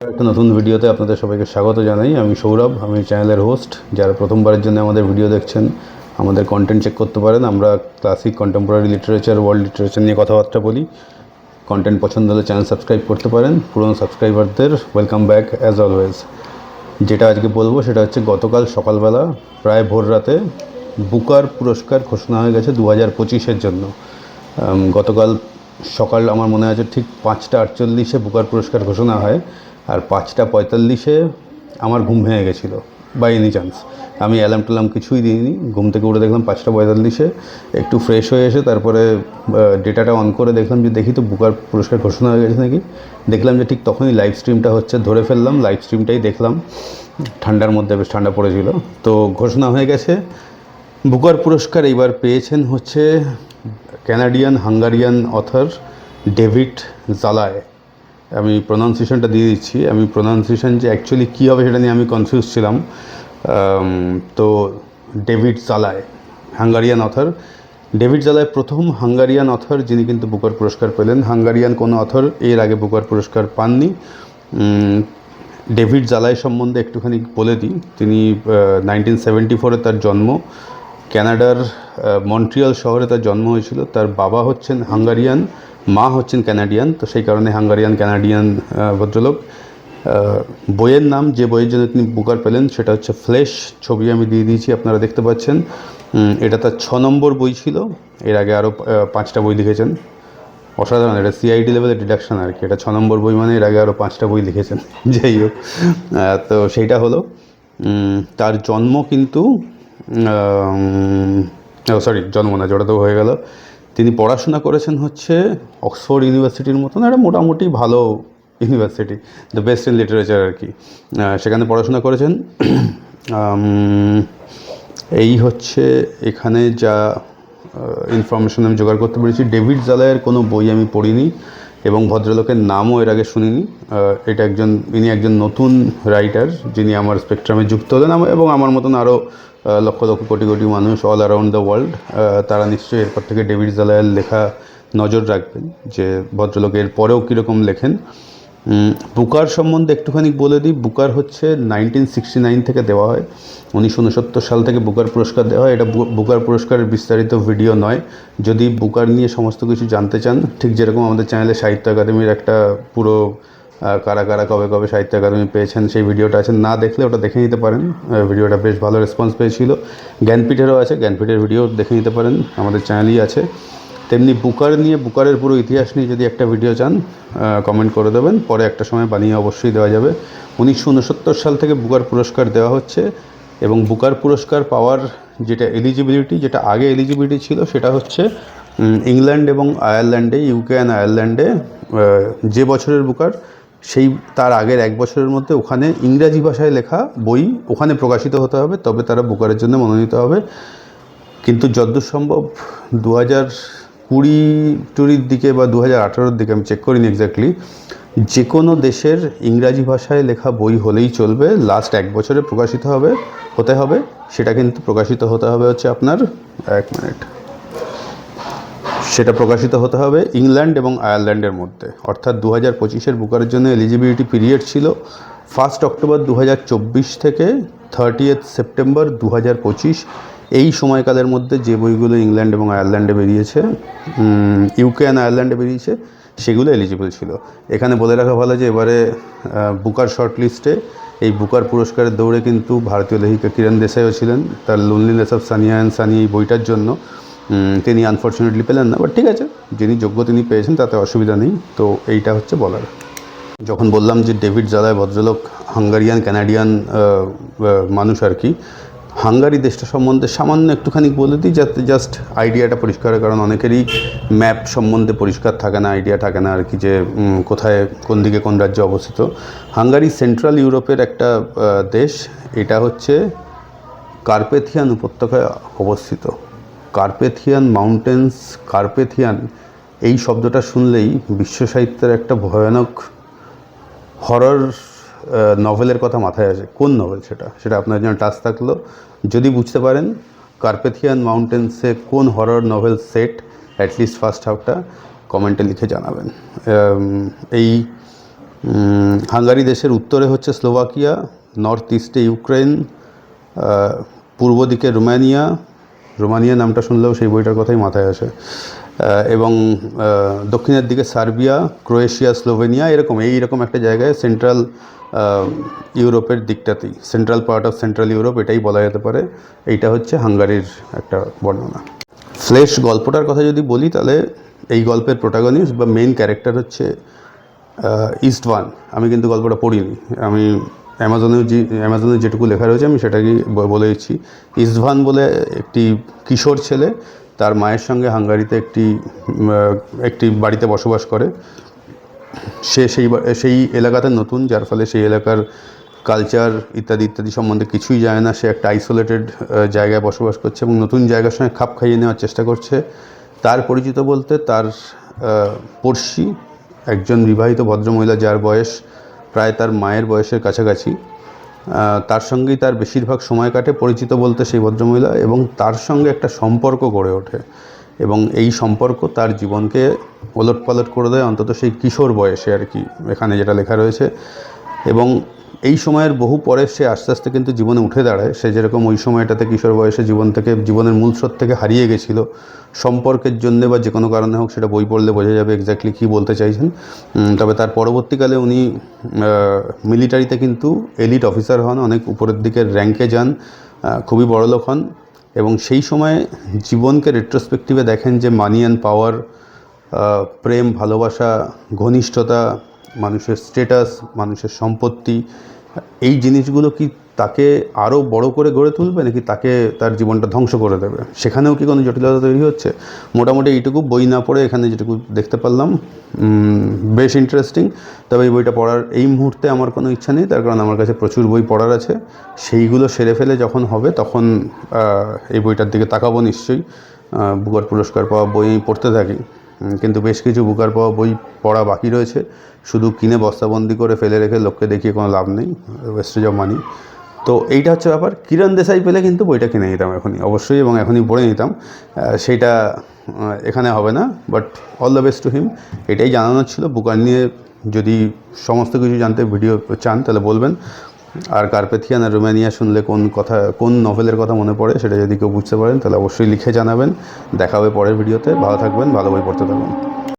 একটা নতুন ভিডিওতে আপনাদের সবাইকে স্বাগত জানাই। আমি সৌরভ, আমি চ্যানেলের হোস্ট যারা প্রথমবারের জন্য আমাদের ভিডিও দেখছেন, আমাদের কন্টেন্ট চেক করতে পারেন। আমরা classic contemporary literature world literature নিয়ে কথাবার্তা বলি। কন্টেন্ট পছন্দ হলে চ্যানেল সাবস্ক্রাইব করতে পারেন। পুরনো সাবস্ক্রাইবারদের ওয়েলকাম ব্যাক অ্যাজ অলওয়েজ যেটা আজকে বলব, সেটা হচ্ছে গতকাল সকালবেলা, প্রায় ভোর রাতে, বুকার পুরস্কার ঘোষণা হয়ে গেছে দু হাজার পঁচিশের জন্য। গতকাল সকাল আমার মনে আছে ঠিক পাঁচটা আটচল্লিশে বুকার পুরস্কার ঘোষণা হয় আর পাঁচটা পঁয়তাল্লিশে আমার ঘুম ভেঙে গেছিল বাই এনি চান্স আমি অ্যালার্ম টালাম কিছুই দিইনি, ঘুম থেকে উঠে দেখলাম পাঁচটা পঁয়তাল্লিশে, একটু ফ্রেশ হয়ে এসে তারপরে ডেটাটা অন করে দেখলাম যে দেখি তো বুকার পুরস্কার ঘোষণা হয়ে গেছে নাকি। দেখলাম যে ঠিক তখনই লাইভ স্ট্রিমটা হচ্ছে, ধরে ফেললাম লাইভ স্ট্রিমটাই দেখলাম। ঠান্ডার মধ্যে বেশ ঠান্ডা পড়েছিল। তো ঘোষণা হয়ে গেছে, বুকার পুরস্কার এইবার পেয়েছেন হচ্ছে ক্যানাডিয়ান হাঙ্গারিয়ান অথর ডেভিড জালায় আমি প্রোনাউন্সিয়েশনটা দিয়ে দিচ্ছি। আমি প্রোনাউন্সিয়েশন যে অ্যাকচুয়ালি কী হবে সেটা নিয়ে আমি কনফিউজ ছিলাম। তো ডেভিড জালায় হাঙ্গারিয়ান অথর ডেভিড জালায় প্রথম হাঙ্গারিয়ান অথর যিনি কিন্তু বুকার পুরস্কার পেলেন। হাঙ্গারিয়ান কোনো অথর এর আগে বুকার পুরস্কার পাননি। ডেভিড জালাই সম্বন্ধে একটুখানি বলে দিই। তিনি নাইনটিন সেভেন্টি ফোরে তার জন্ম। ক্যানাডার মন্ট্রিয়াল শহরে তার জন্ম হয়েছিল। তার বাবা হচ্ছেন হাঙ্গারিয়ান, মা হচ্ছেন ক্যানাডিয়ান, তো সেই কারণে হাঙ্গারিয়ান ক্যানাডিয়ান ভদ্রলোক। বইয়ের নাম, যে বইয়ের জন্য তিনি বুকার পেলেন, সেটা হচ্ছে ফ্লেশ ছবি আমি দিয়ে দিয়েছি, আপনারা দেখতে পাচ্ছেন। এটা তার ছ নম্বর বই ছিল। এর আগে আরও পাঁচটা বই লিখেছেন। অসাধারণ, এটা সিআইডি লেভেলের ডিডাকশন আর কি। এটা ছ নম্বর বই মানে এর আগে আরও পাঁচটা বই লিখেছেন। যাই হোক তো সেইটা হলো। তার জন্ম কিন্তু সরি জন্ম না জোড়া তো হয়ে গেল। তিনি পড়াশোনা করেছেন হচ্ছে অক্সফোর্ড ইউনিভার্সিটির মতন, একটা মোটামুটি ভালো university the best in literature আর কি। সেখানে পড়াশোনা করেছেন। এই হচ্ছে এখানে যা ইনফরমেশন আমি জোগাড় করতে পেরেছি। ডেভিড জালায়ের কোনো বই আমি পড়িনি এবং ভদ্রলোকের নামও এর আগে শুনিনি। এটা একজন, ইনি একজন নতুন রাইটার যিনি আমার স্পেকট্রামে যুক্ত হলেন এবং আমার মতন আরও লক্ষ লক্ষ কোটি কোটি মানুষ অল অ্যারাউন্ড দ্য ওয়ার্ল্ড তারা নিশ্চয়ই এরপর থেকে ডেভিড জালায়ের লেখা নজর রাখবেন যে ভদ্রলোক এর পরেও কীরকম লেখেন। বুকার সম্বন্ধে একটুখানি বলে দিই, বুকার হচ্ছে নাইনটিন সিক্সটি নাইন থেকে দেওয়া হয়, উনিশশো উনসত্তর সাল থেকে বুকার পুরস্কার দেওয়া হয়। এটা বুকার পুরস্কারের বিস্তারিত ভিডিও নয়। যদি বুকার নিয়ে সমস্ত কিছু জানতে চান, ঠিক যেরকম আমাদের চ্যানেলে সাহিত্য একাডেমির একটা পুরো কারা কারা কবে কবে সাহিত্য একাডেমি পেয়েছেন সেই ভিডিওটা আছে, না দেখলে ওটা দেখে নিতে পারেন। ভিডিওটা বেশ ভালো রেসপন্স পেয়েছিল। জ্ঞানপীঠেরও আছে, জ্ঞানপীঠের ভিডিও দেখে নিতে পারেন, আমাদের চ্যানেলই আছে। তেমনি বুকার নিয়ে, বুকারের পুরো ইতিহাস নিয়ে যদি একটা ভিডিও চান কমেন্ট করে দেবেন। পরে একটা সময় বানিয়ে অবশ্যই দেওয়া যাবে। উনিশশো উনসত্তর সাল থেকে বুকার পুরস্কার দেওয়া হচ্ছে এবং বুকার পুরস্কার পাওয়ার যেটা এলিজিবিলিটি যেটা আগে এলিজিবিলিটি ছিল, সেটা হচ্ছে ইংল্যান্ড এবং আয়ারল্যান্ডে ইউকে অ্যান্ড আয়ারল্যান্ডে যে বছরের বুকার সেই তার আগের এক বছরের মধ্যে ওখানে ইংরাজি ভাষায় লেখা বই ওখানে প্রকাশিত হতে হবে, তবে তারা বুকারের জন্য মনোনীত হবে। কিন্তু যদ্দূর সম্ভব দু হাজার কুড়ি টুরির দিকে বা দু হাজার আঠারোর দিকে আমি চেক করিনি এক্স্যাক্টলি যে কোনো দেশের ইংরাজি ভাষায় লেখা বই হলেই চলবে লাস্ট এক বছরে প্রকাশিত হবে, হতে হবে, সেটা কিন্তু প্রকাশিত হতে হবে হচ্ছে আপনার, এক মিনিট সেটা প্রকাশিত হতে হবে ইংল্যান্ড এবং আয়ারল্যান্ডের মধ্যে। অর্থাৎ দু হাজার পঁচিশের বুকারের জন্য এলিজিবিলিটি পিরিয়ড ছিল ফার্স্ট অক্টোবর দু হাজার চব্বিশ থেকে থার্টিয়েথ সেপ্টেম্বর দু হাজার পঁচিশ। এই সময়কালের মধ্যে যে বইগুলো ইংল্যান্ড এবং আয়ারল্যান্ডে বেরিয়েছে ইউকে অ্যান্ড আয়ারল্যান্ডে বেরিয়েছে, সেগুলো এলিজিবল ছিল। এখানে বলে রাখা ভালো যে এবারে বুকার শর্ট লিস্টে এই বুকার পুরস্কারের দৌড়ে কিন্তু ভারতীয় লেখিকা কিরণ দেশাইও ছিলেন। তার loneliness of Sonia and Sunny এই বইটার জন্য। তিনি আনফর্চুনেটলি পেলেন না বাট ঠিক আছে, যিনি যোগ্য তিনি পেয়েছেন, তাতে অসুবিধা নেই। তো এইটা হচ্ছে বলার। যখন বললাম যে ডেভিড জালায় ভদ্রলোক, হাঙ্গারিয়ান ক্যানাডিয়ান মানুষ আর কি, হাঙ্গারি দেশটা সম্বন্ধে সামান্য একটুখানি বলে দিই যাতে জাস্ট আইডিয়াটা পরিষ্কার হয়, কারণ অনেকেরই ম্যাপ সম্বন্ধে পরিষ্কার থাকে না আইডিয়া থাকে না আর কি যে কোথায়, কোন দিকে কোন রাজ্যে অবস্থিত। হাঙ্গারি সেন্ট্রাল ইউরোপের একটা দেশ, এটা হচ্ছে কার্পেথিয়ান উপত্যকায় অবস্থিত। কার্পেথিয়ান মাউন্টেন্স, কার্পেথিয়ান, এই শব্দটা শুনলেই বিশ্ব সাহিত্যের একটা ভয়ানক হরর নভেলের কথা মাথায় আসে। কোন নভেল সেটা? সেটা আপনার জন্য টাচ থাকল। যদি বুঝতে পারেন, কার্পেথিয়ান মাউন্টেন্সে কোন horror novel set at least first হাফটা কমেন্টে লিখে জানাবেন। এই হাঙ্গারি দেশের উত্তরে হচ্ছে স্লোভাকিয়া নর্থ ইস্টে ইউক্রেন পূর্ব দিকে রোমানিয়া রোমানিয়া নামটা শুনলেও সেই বইটার কথাই মাথায় আসে। এবং দক্ষিণের দিকে সার্বিয়া, ক্রোয়েশিয়া, স্লোভেনিয়া এরকম এইরকম একটা জায়গায় সেন্ট্রাল ইউরোপের দিকটাতেই, central part of central Europe এটাই বলা যেতে পারে। এইটা হচ্ছে হাঙ্গারির একটা বর্ণনা। ফ্লেশ গল্পটার কথা যদি বলি তাহলে এই গল্পের প্রোটাগনিস্ট বা মেইন ক্যারেক্টার হচ্ছে ইস্টওয়ান। আমি কিন্তু গল্পটা পড়িনি। আমি অ্যামাজনেও যে অ্যামাজনে যেটুকু লেখা রয়েছে, আমি সেটাকেই বলে দিচ্ছি। ইস্টভান বলে একটি কিশোর ছেলে, তার মায়ের সঙ্গে হাঙ্গারিতে একটি একটি বাড়িতে বসবাস করে। সে সেই সেই এলাকাতে নতুন, যার ফলে সেই এলাকার কালচার ইত্যাদি ইত্যাদি সম্বন্ধে কিছুই জানে না। সে একটা আইসোলেটেড জায়গায় বসবাস করছে এবং নতুন জায়গার সঙ্গে খাপ খাইয়ে নেওয়ার চেষ্টা করছে। তার পরিচিত বলতে তার পড়শি, একজন বিবাহিত ভদ্রমহিলা যার বয়স প্রায় তার মায়ের বয়সের কাছাকাছি। তার সঙ্গেই তার বেশিরভাগ সময় কাটে পরিচিত বলতে সেই ভদ্রমহিলা এবং তার সঙ্গে একটা সম্পর্ক গড়ে ওঠে। এবং এই সম্পর্ক তার জীবনকে ওলট পালট করে দেয়, অন্তত সেই কিশোর বয়সে আর কি, এখানে যেটা লেখা রয়েছে। এবং এই সময়ের বহু পরে সে আস্তে আস্তে কিন্তু জীবনে উঠে দাঁড়ায়। সে যেরকম ওই সময়টাতে কিশোর বয়সে জীবন থেকে, জীবনের মূল স্রোত থেকে হারিয়ে গেছিল। সম্পর্কের জন্যে বা যে কোনো কারণে হোক সেটা বই পড়লে বোঝা যাবে এক্স্যাক্টলি কী বলতে চাইছেন। তবে তার পরবর্তীকালে উনি মিলিটারিতে কিন্তু এলিট অফিসার হন, অনেক উপরের দিকের র্যাঙ্কে যান খুবই বড়লোক হন। এবং সেই সময়ে জীবনকে রেট্রোস্পেক্টিভে দেখেন যে মানি অ্যান্ড পাওয়ার প্রেম, ভালোবাসা, ঘনিষ্ঠতা মানুষের স্টেটাস মানুষের সম্পত্তি, এই জিনিসগুলো কি তাকে আরও বড় করে গড়ে তুলবে নাকি তাকে তার জীবনটা ধ্বংস করে দেবে? সেখানেও কি কোনো জটিলতা তৈরি হচ্ছে? মোটামুটি এইটুকু বই না পড়ে এখানে যেটুকু দেখতে পারলাম। বেশ ইন্টারেস্টিং তবে এই বইটা পড়ার এই মুহূর্তে আমার কোনো ইচ্ছা নেই। তার কারণ আমার কাছে প্রচুর বই পড়ার আছে। সেইগুলো সেরে ফেলে যখন হবে তখন এই বইটার দিকে তাকাবো নিশ্চয়ই। বুকার পুরস্কার পাওয়া বই পড়তে থাকি। কিন্তু বেশ কিছু বুকার পাওয়া বই পড়া বাকি রয়েছে। শুধু কিনে বস্তাবন্দি করে ফেলে রেখে লোককে দেখিয়ে কোনো লাভ নেই ওয়েস্টেজ অফ মানি তো এইটা হচ্ছে ব্যাপার। কিরণ দেশাই পেলে কিন্তু বইটা কিনে নিতাম এখনই, অবশ্যই, এবং এখনই পড়ে নিতাম। সেইটা এখানে হবে না but all the best to him এটাই জানানোর ছিল। বুকার নিয়ে যদি সমস্ত কিছু জানতে, ভিডিও চান, তাহলে বলবেন। আর কার্পেথিয়ান আর রোমানিয়া শুনলে কোন কথা, কোন নভেলের কথা মনে পড়ে সেটা যদি কেউ বুঝতে পারেন, তাহলে অবশ্যই লিখে জানাবেন। দেখা হবে পরের ভিডিওতে ভালো থাকবেন, ভালো বই পড়তে থাকবেন